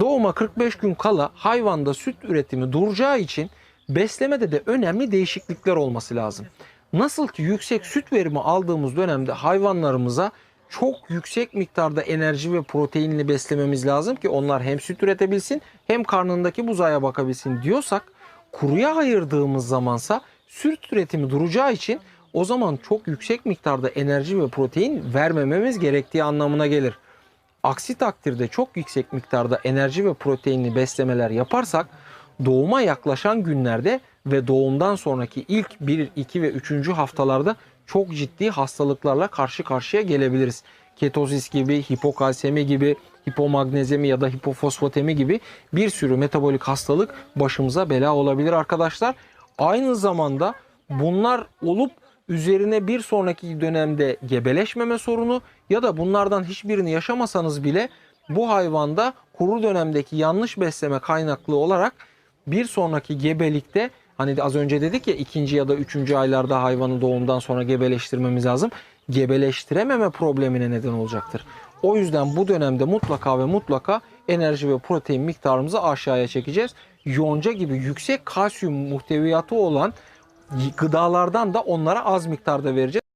Doğuma 45 gün kala hayvanda süt üretimi duracağı için beslemede de önemli değişiklikler olması lazım. Nasıl ki yüksek süt verimi aldığımız dönemde hayvanlarımıza çok yüksek miktarda enerji ve proteinli beslememiz lazım ki onlar hem süt üretebilsin hem karnındaki buzaya bakabilsin diyorsak kuruya ayırdığımız zamansa süt üretimi duracağı için o zaman çok yüksek miktarda enerji ve protein vermememiz gerektiği anlamına gelir. Aksi takdirde çok yüksek miktarda enerji ve proteinli beslemeler yaparsak doğuma yaklaşan günlerde ve doğumdan sonraki ilk 1, 2 ve 3. haftalarda çok ciddi hastalıklarla karşı karşıya gelebiliriz. Ketozis gibi, hipokalsemi gibi, hipomagnezyemi ya da hipofosfatemi gibi bir sürü metabolik hastalık başımıza bela olabilir arkadaşlar. Aynı zamanda bunlar olup üzerine bir sonraki dönemde gebeleşmeme sorunu ya da bunlardan hiçbirini yaşamasanız bile bu hayvanda kuru dönemdeki yanlış besleme kaynaklı olarak bir sonraki gebelikte hani az önce dedik ya ikinci ya da üçüncü aylarda hayvanı doğumdan sonra gebeleştirmemiz lazım. Gebeleştirememe problemine neden olacaktır. O yüzden bu dönemde mutlaka ve mutlaka enerji ve protein miktarımızı aşağıya çekeceğiz. Yonca gibi yüksek kalsiyum muhteviyatı olan gıdalardan da onlara az miktarda vereceğiz.